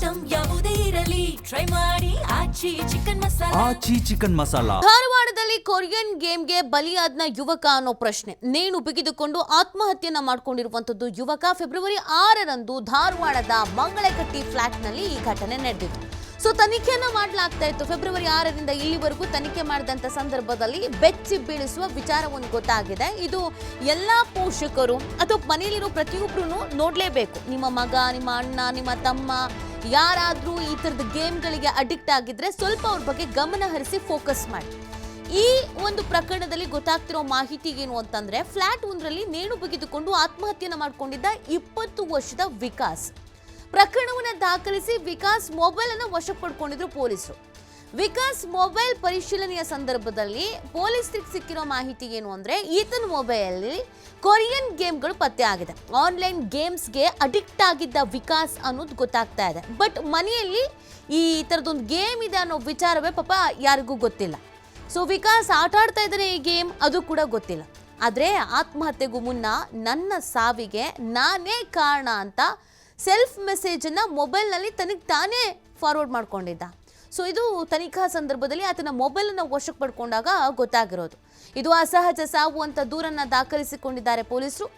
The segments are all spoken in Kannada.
ಐಟಮ್ ಯಾವುದೇ ಇರಲಿ. ಟ್ರೈ ಮಾಡಿ. ಆಚಿ ಚಿಕನ್ ಮಸಾಲ. ಆಚಿ ಚಿಕನ್ ಮಸಾಲಾ. ಧಾರವಾಡದಲ್ಲಿ ಕೊರಿಯನ್ ಗೇಮ್ಗೆ ಬಲಿಯಾದ್ನ ಯುವಕ ಅನ್ನೋ ಪ್ರಶ್ನೆ. ನೇಣು ಬಿಗಿದುಕೊಂಡು ಆತ್ಮಹತ್ಯೆಯನ್ನ ಮಾಡ್ಕೊಂಡಿರುವಂತದ್ದು ಯುವಕ. ಫೆಬ್ರವರಿ ಆರರಂದು ಧಾರವಾಡದ ಮಂಗಳಕಟ್ಟಿ ಫ್ಲಾಟ್ನಲ್ಲಿ ಈ ಘಟನೆ ನಡೆದಿತ್ತು ಸೊ ತನಿಖೆಯನ್ನ ಮಾಡಲಾಗ್ತಾ ಇತ್ತು. ಫೆಬ್ರವರಿ ಆರರಿಂದ ಇಲ್ಲಿವರೆಗೂ ತನಿಖೆ ಮಾಡಿದಂಥ ಸಂದರ್ಭದಲ್ಲಿ ಬೆಚ್ಚಿ ಬೀಳಿಸುವ ವಿಚಾರ ಒಂದು ಗೊತ್ತಾಗಿದೆ. ಇದು ಎಲ್ಲಾ ಪೋಷಕರು ಅಥವಾ ಮನೆಯಲ್ಲಿರೋ ಪ್ರತಿಯೊಬ್ಬರು ನೋಡ್ಲೇಬೇಕು. ನಿಮ್ಮ ಮಗ ನಿಮ್ಮ ಅಣ್ಣ ನಿಮ್ಮ ತಮ್ಮ ಯಾರಾದ್ರೂ ಈ ತರದ ಗೇಮ್ಗಳಿಗೆ ಅಡಿಕ್ಟ್ ಆಗಿದ್ರೆ ಸ್ವಲ್ಪ ಅವ್ರ ಬಗ್ಗೆ ಗಮನ ಹರಿಸಿ ಫೋಕಸ್ ಮಾಡಿ. ಈ ಒಂದು ಪ್ರಕರಣದಲ್ಲಿ ಗೊತ್ತಾಗ್ತಿರೋ ಮಾಹಿತಿ ಏನು ಅಂತಂದ್ರೆ ಫ್ಲಾಟ್ ಒಂದರಲ್ಲಿ ನೇಣು ಬಿಗಿದುಕೊಂಡು ಆತ್ಮಹತ್ಯೆಯನ್ನು ಮಾಡಿಕೊಂಡಿದ್ದ ಇಪ್ಪತ್ತು ವರ್ಷದ ವಿಕಾಸ್. ಪ್ರಕರಣವನ್ನ ದಾಖಲಿಸಿ ವಿಕಾಸ್ ಮೊಬೈಲ್ ಅನ್ನು ವಶಕ್ಕೆ ಪಡ್ಕೊಂಡಿದ್ರು ಪೊಲೀಸರು. ವಿಕಾಸ್ ಮೊಬೈಲ್ ಪರಿಶೀಲನೆಯ ಸಂದರ್ಭದಲ್ಲಿ ಪೊಲೀಸರಿಗೆ ಸಿಕ್ಕಿರೋ ಮಾಹಿತಿ ಏನು ಅಂದರೆ, ಈತನ ಮೊಬೈಲ್ ಕೊರಿಯನ್ ಗೇಮ್ಗಳು ಪತ್ತೆ ಆಗಿದೆ. ಆನ್ಲೈನ್ ಗೇಮ್ಸ್ಗೆ ಅಡಿಕ್ಟ್ ಆಗಿದ್ದ ವಿಕಾಸ್ ಅನ್ನೋದು ಗೊತ್ತಾಗ್ತಾ ಇದೆ. ಬಟ್ ಮನೆಯಲ್ಲಿ ಈ ಥರದೊಂದು ಗೇಮ್ ಇದೆ ಅನ್ನೋ ವಿಚಾರವೇ ಪಾಪ ಯಾರಿಗೂ ಗೊತ್ತಿಲ್ಲ. ಸೊ ವಿಕಾಸ್ ಆಟ ಆಡ್ತಾ ಇದ್ದಾರೆ ಈ ಗೇಮ್ ಅದು ಕೂಡ ಗೊತ್ತಿಲ್ಲ. ಆದರೆ ಆತ್ಮಹತ್ಯೆಗೂ ಮುನ್ನ ನನ್ನ ಸಾವಿಗೆ ನಾನೇ ಕಾರಣ ಅಂತ ಸೆಲ್ಫ್ ಮೆಸೇಜನ್ನು ಮೊಬೈಲ್ನಲ್ಲಿ ತನಗೆ ತಾನೇ ಫಾರ್ವರ್ಡ್ ಮಾಡ್ಕೊಂಡಿದ್ದ. ಸೊ ಇದು ತನಿಖಾ ಸಂದರ್ಭದಲ್ಲಿ ಆತನ ಮೊಬೈಲನ್ನು ವಶಕ್ಕೆ ಪಡ್ಕೊಂಡಾಗ ಗೊತ್ತಾಗಿರೋದು. ಇದು ಅಸಹಜ ಸಾವು ಅಂತ ದೂರನ್ನ ದಾಖಲಿಸಿಕೊಂಡಿದ್ದಾರೆ ಪೊಲೀಸರು.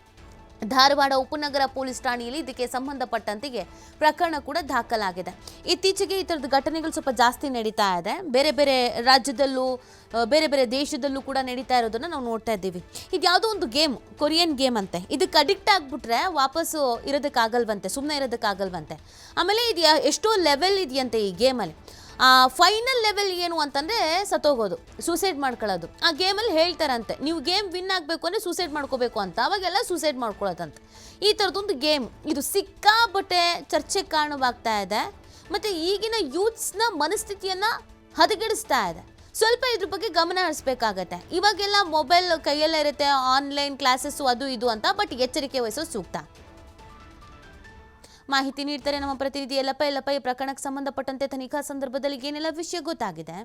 ಧಾರವಾಡ ಉಪನಗರ ಪೊಲೀಸ್ ಠಾಣೆಯಲ್ಲಿ ಇದಕ್ಕೆ ಸಂಬಂಧಪಟ್ಟಂತೆಗೆ ಪ್ರಕರಣ ಕೂಡ ದಾಖಲಾಗಿದೆ. ಇತ್ತೀಚೆಗೆ ಈ ಥರದ ಘಟನೆಗಳು ಸ್ವಲ್ಪ ಜಾಸ್ತಿ ನಡೀತಾ ಇದೆ. ಬೇರೆ ಬೇರೆ ರಾಜ್ಯದಲ್ಲೂ ಬೇರೆ ಬೇರೆ ದೇಶದಲ್ಲೂ ಕೂಡ ನಡೀತಾ ಇರೋದನ್ನ ನಾವು ನೋಡ್ತಾ ಇದ್ದೀವಿ. ಇದು ಯಾವುದೋ ಒಂದು ಗೇಮ್, ಕೊರಿಯನ್ ಗೇಮ್ ಅಂತೆ. ಇದಕ್ಕೆ ಅಡಿಕ್ಟ್ ಆಗಿಬಿಟ್ರೆ ವಾಪಸ್ಸು ಇರೋದಕ್ಕಾಗಲ್ವಂತೆ ಸುಮ್ಮನೆ ಇರೋದಕ್ಕಾಗಲ್ವಂತೆ. ಆಮೇಲೆ ಇದು ಎಷ್ಟೋ ಲೆವೆಲ್ ಇದೆಯಂತೆ ಈ ಗೇಮಲ್ಲಿ. ಫೈನಲ್ ಲೆವೆಲ್ ಏನು ಅಂತಂದ್ರೆ ಸತ್ತೋಗೋದು ಸೂಸೈಡ್ ಮಾಡ್ಕೊಳ್ಳೋದು. ಆ ಗೇಮಲ್ಲಿ ಹೇಳ್ತಾರಂತೆ, ನೀವು ಗೇಮ್ ವಿನ್ ಆಗಬೇಕು ಅಂದರೆ ಸೂಸೈಡ್ ಮಾಡ್ಕೋಬೇಕು ಅಂತ, ಅವಾಗೆಲ್ಲ ಸೂಸೈಡ್ ಮಾಡ್ಕೊಳ್ಳೋದಂತೆ. ಈ ಥರದೊಂದು ಗೇಮ್ ಇದು ಸಿಕ್ಕಾಪಟ್ಟೆ ಚರ್ಚೆಗೆ ಕಾರಣವಾಗ್ತಾ ಇದೆ, ಮತ್ತು ಈಗಿನ ಯೂತ್ಸ್ನ ಮನಸ್ಥಿತಿಯನ್ನು ಹದಗೆಡಿಸ್ತಾ ಇದೆ. ಸ್ವಲ್ಪ ಇದ್ರ ಬಗ್ಗೆ ಗಮನ ಹರಿಸ್ಬೇಕಾಗತ್ತೆ. ಇವಾಗೆಲ್ಲ ಮೊಬೈಲ್ ಕೈಯಲ್ಲೇ ಇರುತ್ತೆ ಆನ್ಲೈನ್ ಕ್ಲಾಸಸ್ಸು ಅದು ಇದು ಅಂತ ಬಟ್ ಎಚ್ಚರಿಕೆ ವಹಿಸೋದು ಸೂಕ್ತ. ಮಾಹಿತಿ ನೀಡ್ತಾರೆ ನಮ್ಮ ಪ್ರತಿನಿಧಿ ಯಲ್ಲಪ್ಪ ಯಲ್ಲಪ್ಪ ಈ ಪ್ರಕರಣಕ್ಕೆ ಸಂಬಂಧಪಟ್ಟಂತೆ ತನಿಖಾ ಸಂದರ್ಭದಲ್ಲಿ ಏನೆಲ್ಲ ವಿಷಯ ಗೊತ್ತಾಗಿದೆ?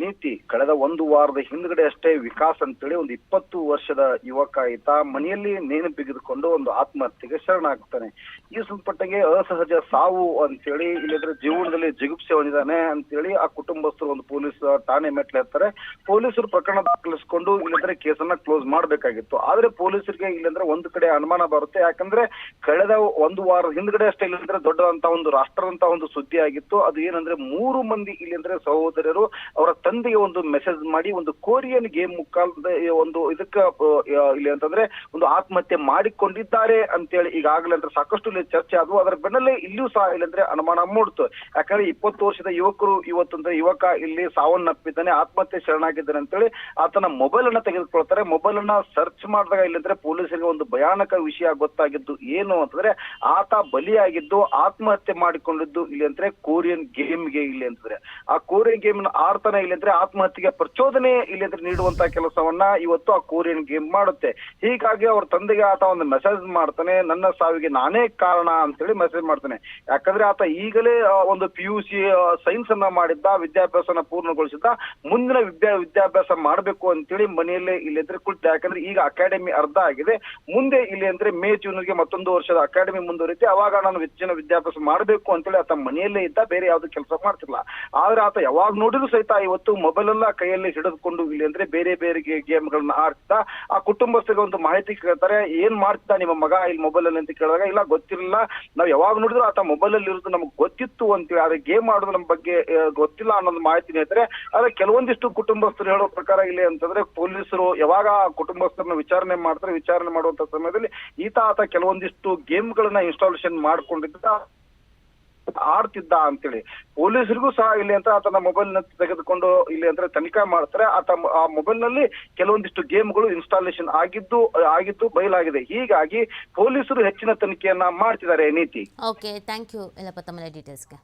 ನೀತಿ ಕಳೆದ ಒಂದು ವಾರದ ಹಿಂದ್ಗಡೆ ಅಷ್ಟೇ ವಿಕಾಸ್ ಅಂತೇಳಿ ಒಂದು ಇಪ್ಪತ್ತು ವರ್ಷದ ಯುವಕ ಈತ ಮನೆಯಲ್ಲಿ ನೇಣು ಬಿಗಿದುಕೊಂಡು ಒಂದು ಆತ್ಮಹತ್ಯೆಗೆ ಶರಣಾಗ್ತಾನೆ ಈ ಸಂಪಟ್ಟಿಗೆ ಅಸಹಜ ಸಾವು ಅಂತೇಳಿ ಇಲ್ಲದ್ರೆ ಜೀವನದಲ್ಲಿ ಜಿಗುಪ್ಸೆ ಹೊಂದಿದ್ದಾನೆ ಅಂತೇಳಿ ಆ ಕುಟುಂಬಸ್ಥರು ಒಂದು ಪೊಲೀಸ್ ಠಾಣೆ ಮೆಟ್ಲೇರ್ತಾರೆ ಪೊಲೀಸರು ಪ್ರಕರಣ ದಾಖಲಿಸಿಕೊಂಡು ಇಲ್ಲಂದ್ರೆ ಕೇಸನ್ನ ಕ್ಲೋಸ್ ಮಾಡ್ಬೇಕಾಗಿತ್ತು. ಆದ್ರೆ ಪೊಲೀಸರಿಗೆ ಇಲ್ಲಂದ್ರೆ ಒಂದು ಕಡೆ ಅನುಮಾನ ಬರುತ್ತೆ. ಯಾಕಂದ್ರೆ ಕಳೆದ ಒಂದು ವಾರದ ಹಿಂದ್ಗಡೆ ಅಷ್ಟೇ ಇಲ್ಲಂದ್ರೆ ದೊಡ್ಡದಂತ ಒಂದು ರಾಷ್ಟ್ರದಂತ ಒಂದು ಸುದ್ದಿ ಆಗಿತ್ತು. ಅದು ಏನಂದ್ರೆ ಮೂರು ಮಂದಿ ಇಲ್ಲಿಂದ್ರೆ ಸಹೋದರರು ಅವರ ತಂದೆಗೆ ಒಂದು ಮೆಸೇಜ್ ಮಾಡಿ, ಒಂದು ಕೋರಿಯನ್ ಗೇಮ್ ಮುಖಾಂತರ ಒಂದು ಇದಕ್ಕ ಇಲ್ಲಿ ಅಂತಂದ್ರೆ ಒಂದು ಆತ್ಮಹತ್ಯೆ ಮಾಡಿಕೊಂಡಿದ್ದಾರೆ ಅಂತೇಳಿ ಈಗಾಗಲೇ ಅಂದ್ರೆ ಸಾಕಷ್ಟು ಇಲ್ಲಿ ಚರ್ಚೆ ಆದವು. ಅದರ ಬೆನ್ನಲ್ಲೇ ಇಲ್ಲಿಯೂ ಸಹ ಇಲ್ಲಂದ್ರೆ ಅನುಮಾನ ಮೂಡ್ತು. ಯಾಕಂದ್ರೆ ಇಪ್ಪತ್ತು ವರ್ಷದ ಯುವಕರು ಇವತ್ತಂದ್ರೆ ಯುವಕ ಇಲ್ಲಿ ಸಾವನ್ನಪ್ಪಿದ್ದಾನೆ, ಆತ್ಮಹತ್ಯೆ ಶರಣಾಗಿದ್ದಾನೆ ಅಂತೇಳಿ ಆತನ ಮೊಬೈಲ್ ಅನ್ನ ತೆಗೆದುಕೊಳ್ತಾರೆ. ಮೊಬೈಲ್ ಅನ್ನ ಸರ್ಚ್ ಮಾಡಿದಾಗ ಇಲ್ಲಂದ್ರೆ ಪೊಲೀಸರಿಗೆ ಒಂದು ಭಯಾನಕ ವಿಷಯ ಗೊತ್ತಾಗಿದ್ದು ಏನು ಅಂತಂದ್ರೆ ಆತ ಬಲಿಯಾಗಿದ್ದು, ಆತ್ಮಹತ್ಯೆ ಮಾಡಿಕೊಂಡಿದ್ದು ಇಲ್ಲಿ ಅಂದ್ರೆ ಕೊರಿಯನ್ ಗೇಮ್ಗೆ ಇಲ್ಲಿ ಅಂತಂದ್ರೆ. ಆ ಕೊರಿಯನ್ ಗೇಮ್ ಆಡ್ತಾನೆ ಇಲ್ಲಿ ಅಂದ್ರೆ ಆತ್ಮಹತ್ಯೆಗೆ ಪ್ರಚೋದನೆ ಇಲ್ಲಂದ್ರೆ ನೀಡುವಂತ ಕೆಲಸವನ್ನ ಇವತ್ತು ಆ ಕೋರಿಯನ್ ಗೇಮ್ ಮಾಡುತ್ತೆ. ಹೀಗಾಗಿ ಅವ್ರ ತಂದೆಗೆ ಆತ ಒಂದು ಮೆಸೇಜ್ ಮಾಡ್ತಾನೆ, ನನ್ನ ಸಾವಿಗೆ ನಾನೇ ಕಾರಣ ಅಂತ ಹೇಳಿ ಮೆಸೇಜ್ ಮಾಡ್ತಾನೆ. ಯಾಕಂದ್ರೆ ಆತ ಈಗಲೇ ಒಂದು ಪಿ ಯು ಸಿ ಸೈನ್ಸ್ ಅನ್ನ ಮಾಡಿದ್ದ, ವಿದ್ಯಾಭ್ಯಾಸನ ಪೂರ್ಣಗೊಳಿಸಿದ್ದ, ಮುಂದಿನ ವಿದ್ಯಾ, ವಿದ್ಯಾಭ್ಯಾಸ ಮಾಡಬೇಕು ಅಂತೇಳಿ ಮನೆಯಲ್ಲೇ ಇಲ್ಲಿ ಅಂದ್ರೆ ಕುಳಿತ ಯಾಕಂದ್ರೆ ಈಗ ಅಕಾಡೆಮಿ ಅರ್ಧ ಆಗಿದೆ. ಮುಂದೆ ಇಲ್ಲಿ ಅಂದ್ರೆ ಮೇ ಜೂನ್ಗೆ ಮತ್ತೊಂದು ವರ್ಷದ ಅಕಾಡೆಮಿ ಮುಂದುವರಿತೆ ಅವಾಗ ನಾನು ಹೆಚ್ಚಿನ ವಿದ್ಯಾಭ್ಯಾಸ ಮಾಡಬೇಕು ಅಂತೇಳಿ ಆತ ಮನೆಯಲ್ಲೇ ಇದ್ದ, ಬೇರೆ ಯಾವ್ದು ಕೆಲಸ ಮಾಡ್ತಿಲ್ಲ ಆದ್ರೆ ಆತ ಯಾವಾಗ ನೋಡಿದ್ರು ಸಹಿತ ಇವತ್ತು ಮೊಬೈಲ್ ಎಲ್ಲ ಕೈಯಲ್ಲಿ ಹಿಡಿದುಕೊಂಡು ಇಲ್ಲಿ ಅಂದ್ರೆ ಬೇರೆ ಬೇರೆ ಗೇಮ್ಗಳನ್ನ ಆಡ್ತಾ, ಆ ಕುಟುಂಬಸ್ಥರಿಗೆ ಒಂದು ಮಾಹಿತಿ ಕೇಳ್ತಾರೆ, ಏನ್ ಮಾಡ್ತಿದ್ದ ನಿಮ್ಮ ಮಗ ಇಲ್ಲಿ ಮೊಬೈಲ್ ಅಲ್ಲಿ ಅಂತ ಕೇಳಿದಾಗ, ಇಲ್ಲ ಗೊತ್ತಿರಲಿಲ್ಲ ನಾವ್ ಯಾವಾಗ ನೋಡಿದ್ರು ಆತ ಮೊಬೈಲ್ ಅಲ್ಲಿ ಇರೋದು ನಮ್ಗೆ ಗೊತ್ತಿತ್ತು ಅಂತೇಳಿ ಆದ್ರೆ ಗೇಮ್ ಆಡೋದು ನಮ್ಮ ಬಗ್ಗೆ ಗೊತ್ತಿಲ್ಲ ಅನ್ನೋದು ಮಾಹಿತಿ ಹೇಳ್ತಾರೆ. ಆದ್ರೆ ಕೆಲವೊಂದಿಷ್ಟು ಕುಟುಂಬಸ್ಥರು ಹೇಳೋ ಪ್ರಕಾರ ಇಲ್ಲಿ ಅಂತಂದ್ರೆ ಪೊಲೀಸರು ಯಾವಾಗ ಆ ಕುಟುಂಬಸ್ಥರನ್ನ ವಿಚಾರಣೆ ಮಾಡ್ತಾರೆ, ವಿಚಾರಣೆ ಮಾಡುವಂತ ಸಮಯದಲ್ಲಿ ಈತ ಆತ ಕೆಲವೊಂದಿಷ್ಟು ಗೇಮ್ಗಳನ್ನ ಇನ್ಸ್ಟಾಲೇಷನ್ ಮಾಡ್ಕೊಂಡಿದ್ದ ಆಡ್ತಿದ್ದ ಅಂತೇಳಿ. ಪೊಲೀಸರಿಗೂ ಸಹ ಇಲ್ಲಿ ಅಂತ ಆತನ ಮೊಬೈಲ್ನ ತೆಗೆದುಕೊಂಡು ಇಲ್ಲಿ ಅಂದ್ರೆ ತನಿಖೆ ಮಾಡ್ತಾರೆ. ಆತ ಆ ಮೊಬೈಲ್ನಲ್ಲಿ ಕೆಲವೊಂದಿಷ್ಟು ಗೇಮ್ಗಳು ಇನ್ಸ್ಟಾಲೇಷನ್ ಆಗಿದ್ದು ಆಗಿದ್ದು ಬಯಲಾಗಿದೆ. ಹೀಗಾಗಿ ಪೊಲೀಸರು ಹೆಚ್ಚಿನ ತನಿಖೆಯನ್ನ ಮಾಡ್ತಿದ್ದಾರೆ ನೀತಿ. ಓಕೆ ಥ್ಯಾಂಕ್ ಯು ತಮ್ಮ ಡೀಟೇಲ್ಸ್ಗೆ